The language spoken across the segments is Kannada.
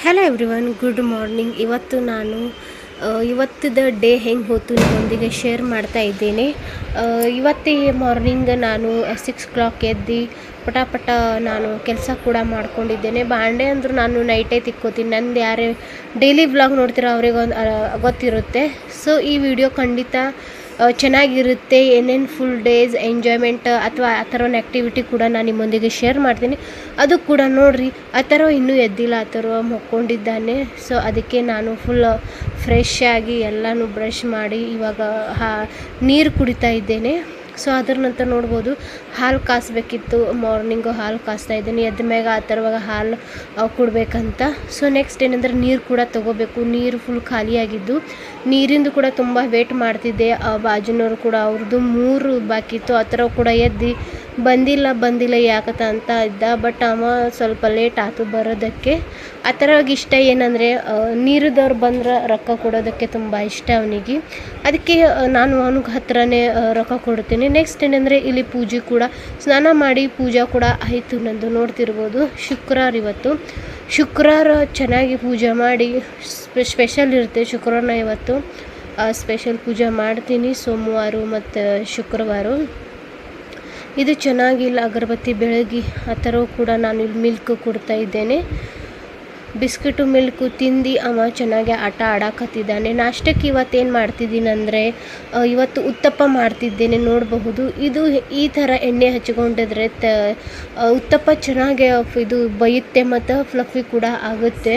ಹಲೋ ಎವ್ರಿವನ್ ಗುಡ್ ಮಾರ್ನಿಂಗ್ ಇವತ್ತು ನಾನು ಇವತ್ತದ ಡೇ ಹೆಂಗೆ ಹೋಯ್ತು ನಿಮ್ಮೊಂದಿಗೆ ಶೇರ್ ಮಾಡ್ತಾ ಇದ್ದೇನೆ. ಇವತ್ತೇ ಮಾರ್ನಿಂಗ್ ನಾನು ಸಿಕ್ಸ್ ಕ್ಲಾಕ್ ಎದ್ದು ಪಟಾಪಟ ಪಟ ನಾನು ಕೆಲಸ ಕೂಡ ಮಾಡ್ಕೊಂಡಿದ್ದೇನೆ. ಬಾಂಡೆ ಅಂದರೂ ನಾನು ನೈಟೇ ತಿಕ್ಕೋತೀನಿ. ನಂದು ಯಾರೇ ಡೈಲಿ ಬ್ಲಾಗ್ ನೋಡ್ತೀರೋ ಅವ್ರಿಗೊಂದು ಗೊತ್ತಿರುತ್ತೆ. ಸೊ ಈ ವಿಡಿಯೋ ಖಂಡಿತ ಚೆನ್ನಾಗಿರುತ್ತೆ, ಏನೇನು ಫುಲ್ ಡೇಸ್ ಎಂಜಾಯ್ಮೆಂಟ್ ಅಥವಾ ಆ ಥರ ಒಂದು ಆ್ಯಕ್ಟಿವಿಟಿ ಕೂಡ ನಾನು ನಿಮ್ಮೊಂದಿಗೆ ಶೇರ್ ಮಾಡ್ತೀನಿ. ಅದು ಕೂಡ ನೋಡಿರಿ, ಆ ಥರ ಇನ್ನೂ ಎದ್ದಿಲ್ಲ, ಆ ಥರ ಮಕ್ಕೊಂಡಿದ್ದಾನೆ. ಸೊ ಅದಕ್ಕೆ ನಾನು ಫುಲ್ ಫ್ರೆಶ್ ಆಗಿ ಎಲ್ಲನೂ ಬ್ರಷ್ ಮಾಡಿ, ಇವಾಗ, ಹಾ, ನೀರು ಕುಡಿತಾ ಇದ್ದೇನೆ. ಸೊ ಅದ್ರ ನಂತರ ನೋಡ್ಬೋದು ಹಾಲು ಕಾಸಬೇಕಿತ್ತು. ಮಾರ್ನಿಂಗು ಹಾಲು ಕಾಸ್ತಾ ಇದ್ದೀನಿ. ಎದ್ದ ಮ್ಯಾಗ ಆ ಥರವಾಗ ಹಾಲು ಕೊಡಬೇಕಂತ. ಸೊ ನೆಕ್ಸ್ಟ್ ಏನಂದ್ರೆ ನೀರು ಕೂಡ ತೊಗೋಬೇಕು. ನೀರು ಫುಲ್ ಖಾಲಿಯಾಗಿದ್ದು. ನೀರಿಂದು ಕೂಡ ತುಂಬ ವೇಟ್ ಮಾಡ್ತಿದ್ದೆ. ಆ, ಬಾಜುನವ್ರು ಕೂಡ ಅವ್ರದ್ದು ಮೂರು ಬಾಕಿ ಇತ್ತು ಆ ಥರ ಕೂಡ ಎದ್ದು ಬಂದಿಲ್ಲ ಬಂದಿಲ್ಲ ಯಾಕತ್ತ ಅಂತ ಇದ್ದ. ಬಟ್ ಅವ ಸ್ವಲ್ಪ ಲೇಟ್ ಆತು ಬರೋದಕ್ಕೆ. ಆ ಥರವಾಗಿ ಇಷ್ಟ ಏನಂದರೆ ನೀರದವ್ರು ಬಂದ್ರೆ ರೊಕ್ಕ ಕೊಡೋದಕ್ಕೆ ತುಂಬ ಇಷ್ಟ ಅವನಿಗೆ. ಅದಕ್ಕೆ ನಾನು ಅವನಿಗೆ ಹತ್ರನೇ ರೊಕ್ಕ ಕೊಡ್ತೀನಿ. ನೆಕ್ಸ್ಟ್ ಏನಂದರೆ, ಇಲ್ಲಿ ಪೂಜೆ ಕೂಡ. ಸ್ನಾನ ಮಾಡಿ ಪೂಜಾ ಕೂಡ ಆಯಿತು ನಂದು. ನೋಡ್ತಿರ್ಬೋದು, ಶುಕ್ರವಾರ ಇವತ್ತು. ಶುಕ್ರವಾರ ಚೆನ್ನಾಗಿ ಪೂಜೆ ಮಾಡಿ, ಸ್ಪೆ- ಸ್ಪೆಷಲ್ ಇರುತ್ತೆ ಶುಕ್ರವಾರ ಇವತ್ತು. ಸ್ಪೆಷಲ್ ಪೂಜೆ ಮಾಡ್ತೀನಿ. ಸೋಮವಾರ ಮತ್ತು ಶುಕ್ರವಾರ. ಇದು ಚೆನ್ನಾಗಿಲ್ಲ ಅಗರಬತ್ತಿ ಬೆಳಗಿ ಆ ಥರ ಕೂಡ ನಾನು ಇಲ್ಲಿ ಮಿಲ್ಕ್ ಕೊಡ್ತಾ ಇದ್ದೇನೆ. ಬಿಸ್ಕಿಟು ಮಿಲ್ಕು ತಿಂದು ಅವ ಚೆನ್ನಾಗಿ ಆಟ ಆಡಕತ್ತಿದ್ದಾನೆ. ನಾಷ್ಟಕ್ಕೆ ಇವತ್ತೇನು ಮಾಡ್ತಿದ್ದೀನಿ ಅಂದರೆ ಇವತ್ತು ಉತ್ತಪ್ಪ ಮಾಡ್ತಿದ್ದೇನೆ ನೋಡಬಹುದು. ಇದು ಈ ಥರ ಎಣ್ಣೆ ಹಚ್ಕೊಂಡಿದ್ರೆ ತ ಉತ್ತಪ್ಪ ಚೆನ್ನಾಗಿ ಇದು ಬೈಯುತ್ತೆ ಮತ್ತು ಫ್ಲಫಿ ಕೂಡ ಆಗುತ್ತೆ.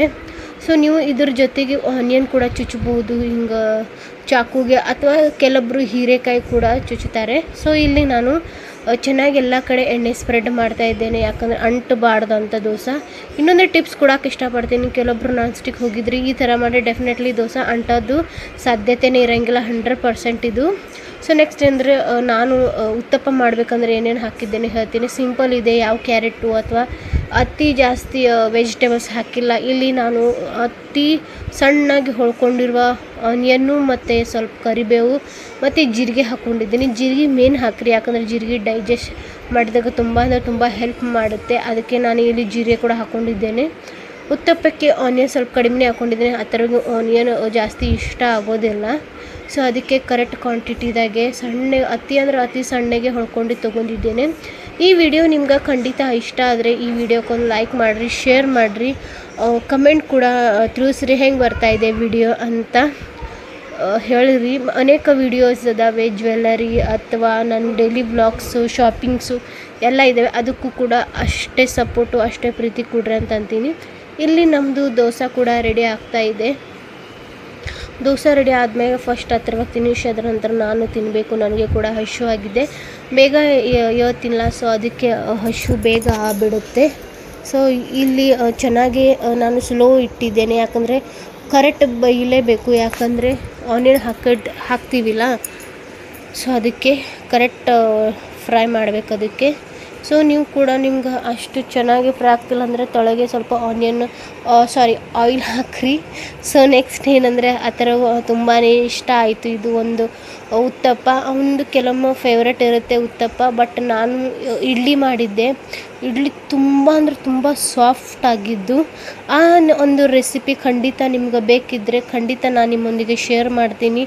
ಸೊ ನೀವು ಇದ್ರ ಜೊತೆಗೆ ಆನಿಯನ್ ಕೂಡ ಚುಚ್ಚಬಹುದು ಹಿಂಗೆ ಚಾಕುಗೆ ಅಥವಾ ಕೆಲವೊಬ್ಬರು ಹೀರೆಕಾಯಿ ಕೂಡ ಚುಚ್ಚುತ್ತಾರೆ ಸೊ ಇಲ್ಲಿ ನಾನು ಚೆನ್ನಾಗಿ ಎಲ್ಲ ಕಡೆ ಎಣ್ಣೆ ಸ್ಪ್ರೆಡ್ ಮಾಡ್ತಾ ಇದ್ದೇನೆ. ಯಾಕಂದರೆ ಅಂಟಬಾರ್ದು ಅಂತ ದೋಸೆ. ಇನ್ನೊಂದು ಟಿಪ್ಸ್ ಕೊಡೋಕೆ ಇಷ್ಟಪಡ್ತೀನಿ. ಕೆಲವೊಬ್ರು ನಾನ್ ಸ್ಟಿಕ್ ಹೋಗಿದ್ರಿ ಈ ಥರ ಮಾಡಿ ಡೆಫಿನೆಟ್ಲಿ ದೋಸೆ ಅಂಟೋದು ಸಾಧ್ಯತೆನೇ ಇರೋಂಗಿಲ್ಲ ಹಂಡ್ರೆಡ್ ಪರ್ಸೆಂಟ್ ಇದು. ಸೊ ನೆಕ್ಸ್ಟ್ ಅಂದರೆ ನಾನು ಉತ್ತಪ್ಪ ಮಾಡಬೇಕಂದ್ರೆ ಏನೇನು ಹಾಕಿದ್ದೇನೆ ಹೇಳ್ತೀನಿ. ಸಿಂಪಲ್ ಇದೆ. ಯಾವ ಕ್ಯಾರೆಟು ಅಥವಾ ಅತಿ ಜಾಸ್ತಿ ವೆಜಿಟೇಬಲ್ಸ್ ಹಾಕಿಲ್ಲ. ಇಲ್ಲಿ ನಾನು ಅತಿ ಸಣ್ಣಾಗಿ ಹೊಳ್ಕೊಂಡಿರುವ ಆನಿಯನ್ನು ಮತ್ತು ಸ್ವಲ್ಪ ಕರಿಬೇವು ಮತ್ತು ಜೀರಿಗೆ ಹಾಕ್ಕೊಂಡಿದ್ದೀನಿ ಜೀರಿಗೆ ಮೇನ್ ಹಾಕ್ರಿ, ಯಾಕಂದರೆ ಜೀರಿಗೆ ಡೈಜೆಸ್ಟ್ ಮಾಡಿದಾಗ ತುಂಬ ಅಂದರೆ ತುಂಬ ಹೆಲ್ಪ್ ಮಾಡುತ್ತೆ. ಅದಕ್ಕೆ ನಾನು ಇಲ್ಲಿ ಜೀರಿಗೆ ಕೂಡ ಹಾಕ್ಕೊಂಡಿದ್ದೇನೆ ಉತ್ತಪ್ಪಕ್ಕೆ ಆನಿಯನ್ ಸ್ವಲ್ಪ ಕಡಿಮೆ ಹಾಕ್ಕೊಂಡಿದ್ದೀನಿ ಆ ಥರ ಆನಿಯನ್ ಜಾಸ್ತಿ ಇಷ್ಟ ಆಗೋದಿಲ್ಲ. ಸೊ ಅದಕ್ಕೆ ಕರೆಕ್ಟ್ ಕ್ವಾಂಟಿಟಿದಾಗೆ ಸಣ್ಣ, ಅತಿ ಅಂದ್ರೆ ಅತಿ ಸಣ್ಣಗೆ ಹೊಳ್ಕೊಂಡು ತೊಗೊಂಡಿದ್ದೇನೆ. ಈ ವಿಡಿಯೋ ನಿಮ್ಗೆ ಖಂಡಿತ ಇಷ್ಟ ಆದರೆ ಈ ವಿಡಿಯೋಕ್ಕೊಂದು ಲೈಕ್ ಮಾಡಿರಿ ಶೇರ್ ಮಾಡಿರಿ. ಕಮೆಂಟ್ ಕೂಡ ತಿಳಿಸ್ರಿ ಹೆಂಗೆ ಬರ್ತಾ ಇದೆ ವಿಡಿಯೋ ಅಂತ ಹೇಳಿರಿ ಅನೇಕ ವಿಡಿಯೋಸ್ ಅದಾವೆ ಜ್ಯುವೆಲ್ಲರಿ ಅಥವಾ ನನ್ನ ಡೈಲಿ ಬ್ಲಾಗ್ಸು ಶಾಪಿಂಗ್ಸು ಎಲ್ಲ ಇದ್ದಾವೆ ಅದಕ್ಕೂ ಕೂಡ ಅಷ್ಟೇ ಸಪೋರ್ಟು ಅಷ್ಟೇ ಪ್ರೀತಿ ಕೊಡ್ರಿ ಅಂತ ಅಂತೀನಿ ಇಲ್ಲಿ ನಮ್ಮದು ದೋಸೆ ಕೂಡ ರೆಡಿ ಆಗ್ತಾ ಇದೆ. ದೋಸೆ ರೆಡಿ ಆದಮೇಲೆ ಫಸ್ಟ್ ಹತ್ರ ತಿನ್ನಿಸಿ ಅದರ ನಂತರ ನಾನು ತಿನ್ನಬೇಕು ನನಗೆ ಕೂಡ ಹಶು ಆಗಿದೆ. ಬೇಗ ಹೇಳ್ತಿಲ್ಲ ಸೊ ಅದಕ್ಕೆ ಹಶು ಬೇಗ ಆಗ್ಬಿಡುತ್ತೆ. ಸೊ ಇಲ್ಲಿ ಚೆನ್ನಾಗಿ ನಾನು ಸ್ಲೋ ಇಟ್ಟಿದ್ದೇನೆ. ಯಾಕಂದರೆ ಕರೆಕ್ಟ್ ಬೈಲೇಬೇಕು, ಯಾಕಂದರೆ ಆನಿಯನ್ ಹಾಕಡ್ ಹಾಕ್ತೀವಿಲ್ಲ. ಸೊ ಅದಕ್ಕೆ ಕರೆಕ್ಟ್ ಫ್ರೈ ಮಾಡಬೇಕು ಅದಕ್ಕೆ. ಸೊ ನೀವು ಕೂಡ ನಿಮ್ಗೆ ಅಷ್ಟು ಚೆನ್ನಾಗಿ ಫ್ರೈ ಆಗ್ತಿಲ್ಲ ಅಂದರೆ ತೊಳಗೆ ಸ್ವಲ್ಪ ಆನಿಯನ್ ಸಾರಿ ಆಯಿಲ್ ಹಾಕ್ರಿ. ಸೊ ನೆಕ್ಸ್ಟ್ ಏನಂದರೆ ಆ ಥರ ತುಂಬಾ ಇಷ್ಟ ಆಯಿತು. ಇದು ಒಂದು ಉತ್ತಪ್ಪ, ಅವನದು ಕೆಲವೊಮ್ಮೆ ಫೇವ್ರೇಟ್ ಇರುತ್ತೆ ಉತ್ತಪ್ಪ ಬಟ್ ನಾನು ಇಡ್ಲಿ ಮಾಡಿದ್ದೆ. ಇಡ್ಲಿ ತುಂಬ ಅಂದರೆ ತುಂಬ ಸಾಫ್ಟ್ ಆಗಿದ್ದು, ಆ ಒಂದು ರೆಸಿಪಿ ಖಂಡಿತ ನಿಮ್ಗೆ ಬೇಕಿದ್ದರೆ ಖಂಡಿತ ನಾನು ನಿಮ್ಮೊಂದಿಗೆ ಶೇರ್ ಮಾಡ್ತೀನಿ.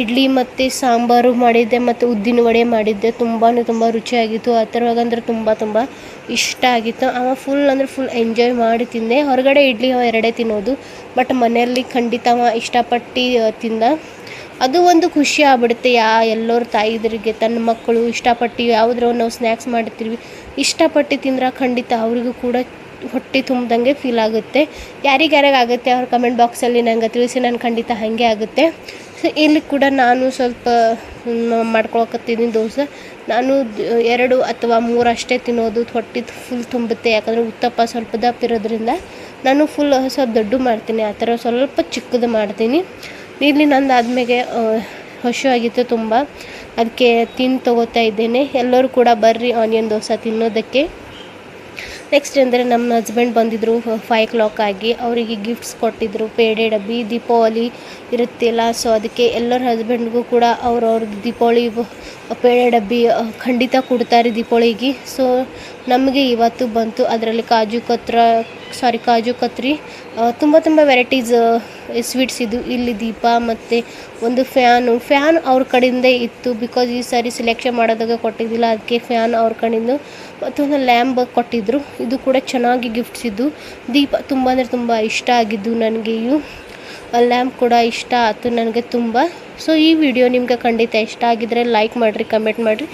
ಇಡ್ಲಿ ಮತ್ತು ಸಾಂಬಾರು ಮಾಡಿದ್ದೆ ಮತ್ತು ಉದ್ದಿನ ವಡೆ ಮಾಡಿದ್ದೆ. ತುಂಬಾ ತುಂಬ ರುಚಿಯಾಗಿತ್ತು. ಆ ಥರವಾಗಂದ್ರೆ ತುಂಬ ತುಂಬ ಇಷ್ಟ ಆಗಿತ್ತು. ಅವ ಫುಲ್ ಅಂದರೆ ಫುಲ್ ಎಂಜಾಯ್ ಮಾಡಿ ತಿಂದೆ. ಹೊರಗಡೆ ಇಡ್ಲಿ ಅವ ಎರಡೇ ತಿನ್ನೋದು. ಬಟ್ ಮನೆಯಲ್ಲಿ ಖಂಡಿತ ಅವ ಇಷ್ಟಪಟ್ಟು ತಿಂದ. ಅದು ಒಂದು ಖುಷಿ ಆಗ್ಬಿಡುತ್ತೆ. ಯಾ ಎಲ್ಲರ ತಾಯಿದರಿಗೆ, ತನ್ನ ಮಕ್ಕಳು ಇಷ್ಟಪಟ್ಟು ಯಾವುದ್ರ ನಾವು ಸ್ನ್ಯಾಕ್ಸ್ ಮಾಡ್ತೀವಿ ಇಷ್ಟಪಟ್ಟು ತಿಂದ್ರೆ ಖಂಡಿತ ಅವರಿಗೂ ಕೂಡ ಹೊಟ್ಟೆ ತುಂಬ್ದಂಗೆ ಫೀಲ್ ಆಗುತ್ತೆ. ಯಾರಿಗ್ಯಾರಿಗೆ ಆಗುತ್ತೆ ಅವ್ರ ಕಮೆಂಟ್ ಬಾಕ್ಸಲ್ಲಿ ನನಗೆ ತಿಳಿಸಿ ನಾನು ಖಂಡಿತ ಹಾಗೆ ಆಗುತ್ತೆ. ಸೊ ಇಲ್ಲಿ ಕೂಡ ನಾನು ಸ್ವಲ್ಪ ಮಾಡ್ಕೊಳಕತ್ತಿದ್ದೀನಿ ದೋಸೆ. ನಾನು ಎರಡು ಅಥವಾ ಮೂರು ಅಷ್ಟೇ ತಿನ್ನೋದು, ಹೊಟ್ಟೆ ಫುಲ್ ತುಂಬುತ್ತೆ. ಯಾಕಂದರೆ ಉತ್ತಪ್ಪ ಸ್ವಲ್ಪ ದಪ್ಪ ಇರೋದ್ರಿಂದ ನಾನು ಫುಲ್ ಸ್ವಲ್ಪ ದೊಡ್ಡ ಮಾಡ್ತೀನಿ. ಆ ಥರ ಸ್ವಲ್ಪ ಚಿಕ್ಕದು ಮಾಡ್ತೀನಿ. ಇಲ್ಲಿ ನಂದು ಆದ್ಮೇಲೆ ಆಗಿತ್ತು ತುಂಬ. ಅದಕ್ಕೆ ತಿಂದು ತಗೋತಾ ಇದ್ದೇನೆ. ಎಲ್ಲರೂ ಕೂಡ ಬರ್ರಿ ಆನಿಯನ್ ದೋಸೆ ತಿನ್ನೋದಕ್ಕೆ. ನೆಕ್ಸ್ಟ್ ಅಂದರೆ ನಮ್ಮ ಹಸ್ಬೆಂಡ್ ಬಂದಿದ್ದರು ಫೈವ್ ಕ್ಲಾಕ್ ಆಗಿ. ಅವರಿಗೆ ಗಿಫ್ಟ್ಸ್ ಕೊಟ್ಟಿದ್ದರು ಪೇಡೆ, ಡಬ್ಬಿ, ದೀಪಾವಳಿ ಇರುತ್ತಿಲ್ಲ. ಸೊ ಅದಕ್ಕೆ ಎಲ್ಲರ ಹಸ್ಬೆಂಡ್ಗೂ ಕೂಡ ಅವ್ರವ್ರ ದೀಪಾವಳಿ ಪೇಡೆ, ಡಬ್ಬಿ ಖಂಡಿತ ಕೊಡ್ತಾರೆ ದೀಪಾವಳಿಗೆ. ಸೊ ನಮಗೆ ಇವತ್ತು ಬಂತು. ಅದರಲ್ಲಿ ಕಾಜು, ಕತ್ರ ಸಾರಿ ಕಾಜು ಕತ್ರಿ ತುಂಬ ತುಂಬ ವೆರೈಟೀಸ್ ಸ್ವೀಟ್ಸ್ ಇದು. ಇಲ್ಲಿ ದೀಪ ಮತ್ತು ಒಂದು ಫ್ಯಾನು ಫ್ಯಾನ್ ಅವ್ರ ಕಡೆಯಿಂದ ಇತ್ತು ಬಿಕಾಸ್ ಈ ಸಾರಿ ಸೆಲೆಕ್ಷನ್ ಮಾಡೋದಾಗ ಕೊಟ್ಟಿದ್ದಿಲ್ಲ. ಅದಕ್ಕೆ ಫ್ಯಾನ್ ಅವ್ರ ಕಡೆಯಿಂದ ಮತ್ತೊಂದು ಲ್ಯಾಂಬ್ ಕೊಟ್ಟಿದ್ದರು ಇದು ಕೂಡ ಚೆನ್ನಾಗಿ ಗಿಫ್ಟ್ಸ್ ಇದ್ದು. ದೀಪ ತುಂಬ ಅಂದರೆ ತುಂಬ ಇಷ್ಟ ಆಗಿದ್ದು ನನಗೆ ಇವು ಲ್ಯಾಂಪ್ ಕೂಡ ಇಷ್ಟ ಆಯ್ತು ನನಗೆ ತುಂಬ. ಸೊ ಈ ವಿಡಿಯೋ ನಿಮ್ಗೆ ಖಂಡಿತ ಇಷ್ಟ ಆಗಿದ್ದರೆ ಲೈಕ್ ಮಾಡಿರಿ ಕಮೆಂಟ್ ಮಾಡಿರಿ.